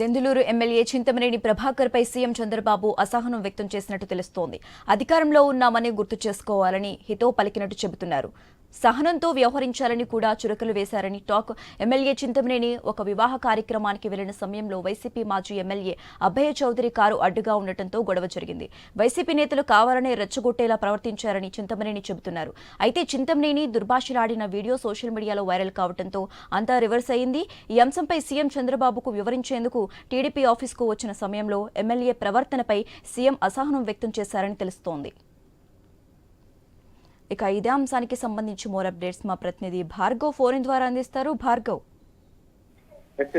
Denduluru MLA Chintamaneni Prabhakar పై CM Chandrababu అసహనం వ్యక్తం చేసినట్టు తెలుస్తోంది. అధికారంలో ఉన్నామని గుర్తు చేసుకోవాలని హితో పలికినట్టు చెబుతున్నారు. సహనంతో వ్యవహరించాలని కూడా చురకలు వేశారని టాక్ ఎమ్మెల్యే చింతమనేని ఒక వివాహ కార్యక్రమానికి వెళ్ళిన సమయంలో వైసీపీ మాజీ ఎమ్మెల్యే అభయ చౌదరి కారు అడ్డుగా ఉండటంతో గొడవ జరిగింది. వైసీపీ నేతలు కావాలనే రెచ్చగొట్టేలా ప్రవర్తించారని చింతమనేని చెబుతున్నారు. అయితే చింతమనేని దుర్భాషలాడిన వీడియో సోషల్ మీడియాలో వైరల్ కావడంతో అంతా రివర్స్ అయింది. ఈ అంశంపై సీఎం చంద్రబాబుకు వివరించేందుకు టీడీపీ ఆఫీస్కు వచ్చిన సమయంలో ఎమ్మెల్యే ప్రవర్తనపై సీఎం అసహనం వ్యక్తం చేశారని తెలుస్తోంది. ఇక ఇదే అంశానికి సంబంధించి మోర్ అప్డేట్స్ మా ప్రతినిధి భార్గవ్ ఫోన్ ద్వారా అందిస్తారు. భార్గవ్.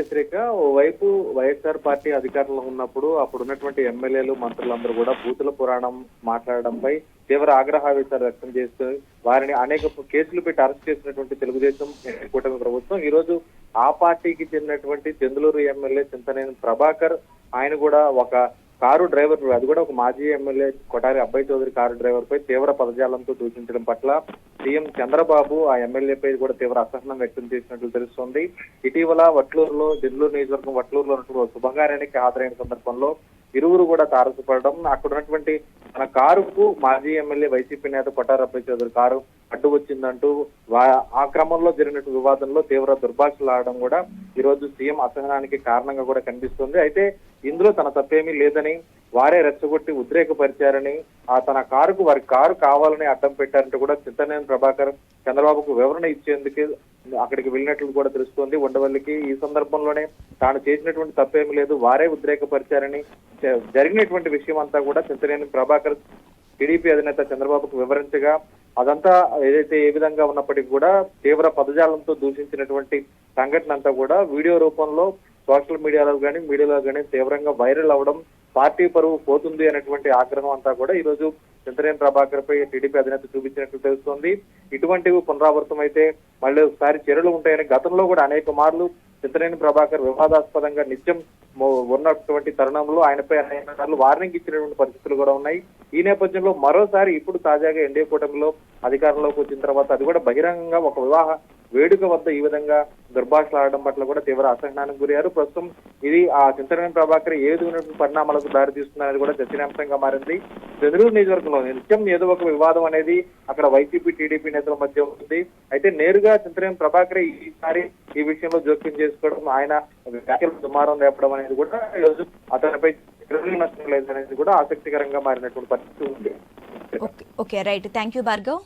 శ్రీక ఓవైపు వైఎస్ఆర్ పార్టీ అధికారంలో ఉన్నప్పుడు అప్పుడు ఉన్నటువంటి ఎమ్మెల్యేలు మంత్రులందరూ కూడా బూతుల పురాణం మాట్లాడడంపై తీవ్ర ఆగ్రహావేశాలు వ్యక్తం చేస్తూ వారిని అనేక కేసులు పెట్టి అరెస్ట్ చేసినటువంటి తెలుగుదేశం కూటమి ప్రభుత్వం. ఈ రోజు ఆ పార్టీకి చెందినటువంటి చందులూరు ఎమ్మెల్యే చింతనేని ప్రభాకర్ ఆయన కూడా ఒక కారు డ్రైవర్ అది కూడా ఒక మాజీ ఎమ్మెల్యే కొటారి అబ్బాయి చౌదరి కారు డ్రైవర్ పై తీవ్ర పదజాలంతో దూషించడం పట్ల సీఎం చంద్రబాబు ఆ ఎమ్మెల్యేపై కూడా తీవ్ర అసహనం వ్యక్తం చేసినట్లు తెలుస్తోంది. ఇటీవల వట్లూరులో దిల్లూరు నియోజకవర్గం వట్లూరులో ఉన్నటువంటి ఒక శుభకార్యానికి హాజరైన సందర్భంలో ఇరువురు కూడా తారసపడడం అక్కడ ఉన్నటువంటి తన కారుకు మాజీ ఎమ్మెల్యే వైసీపీ నేత కొటారి అబ్బాయి చౌదరి కారు అడ్డు వచ్చిందంటూ ఆ క్రమంలో జరిగినటువంటి వివాదంలో తీవ్ర దుర్భాషలు ఆడడం కూడా ఈ రోజు సీఎం అసహనానికి కారణంగా కూడా కనిపిస్తుంది. అయితే ఇందులో తన తప్పేమీ లేదని వారే రెచ్చగొట్టి ఉద్రేకపరిచారని ఆ తన కారుకు వారి కారు కావాలని అడ్డం పెట్టారంటూ కూడా చింతనేని ప్రభాకర్ చంద్రబాబుకు వివరణ ఇచ్చేందుకు అక్కడికి వెళ్ళినట్లు కూడా తెలుస్తోంది. ఉండవల్లికి ఈ సందర్భంలోనే తాను చేసినటువంటి తప్పేమీ లేదు వారే ఉద్రేకపరిచారని జరిగినటువంటి విషయం అంతా కూడా చింతనేని ప్రభాకర్ టీడీపీ అధినేత చంద్రబాబుకు వివరించగా అదంతా ఏదైతే ఏ విధంగా ఉన్నప్పటికీ కూడా తీవ్ర పదజాలంతో దూషించినటువంటి సంఘటన అంతా కూడా వీడియో రూపంలో సోషల్ మీడియాలో కానీ మీడియాలో కానీ తీవ్రంగా వైరల్ అవడం పార్టీ పరువు పోతుంది అనేటువంటి ఆగ్రహం అంతా కూడా ఈ రోజు చింతనేని ప్రభాకర్ పై టీడీపీ అధినేత చూపించినట్లు తెలుస్తోంది. ఇటువంటివి పునరావృతం అయితే మళ్ళీ ఒకసారి చర్యలు ఉంటాయని గతంలో కూడా అనేక మార్లు చింతనేని ప్రభాకర్ వివాదాస్పదంగా నిత్యం ఉన్నటువంటి తరుణంలో ఆయనపై అనేక సార్లు వార్నింగ్ ఇచ్చినటువంటి పరిస్థితులు కూడా ఉన్నాయి. ఈ నేపథ్యంలో మరోసారి ఇప్పుడు తాజాగా ఎన్డీఏ కూటమిలో అధికారంలోకి వచ్చిన తర్వాత అది కూడా బహిరంగంగా ఒక వివాహ వేడుక వద్ద ఈ విధంగా దుర్భాషలాడడం పట్ల కూడా తీవ్ర అసహనానికి గురయ్యారు. ప్రస్తుతం ఇది ఆ చింతనేని ప్రభాకర్ ఏ విధమైనటువంటి పరిణామాలకు దారి తీస్తుందనేది కూడా చర్చనీయాంశంగా మారింది. చంద్రూరు నియోజకవర్గంలో నిత్యం ఏదో ఒక వివాదం అనేది అక్కడ వైసీపీ టీడీపీ నేతల మధ్య ఉంది అయితే నేరుగా చింతనేని ప్రభాకర్ ఈసారి ఈ విషయంలో జోక్యం చేసుకోవడం ఆయన వ్యాఖ్యలు దుమారం లేపడం అనేది కూడా ఈ రోజు అతనిపై నష్టం లేదనేది కూడా ఆసక్తికరంగా మారినటువంటి పరిస్థితి ఉంది. Okay right. Thank you Bhargav.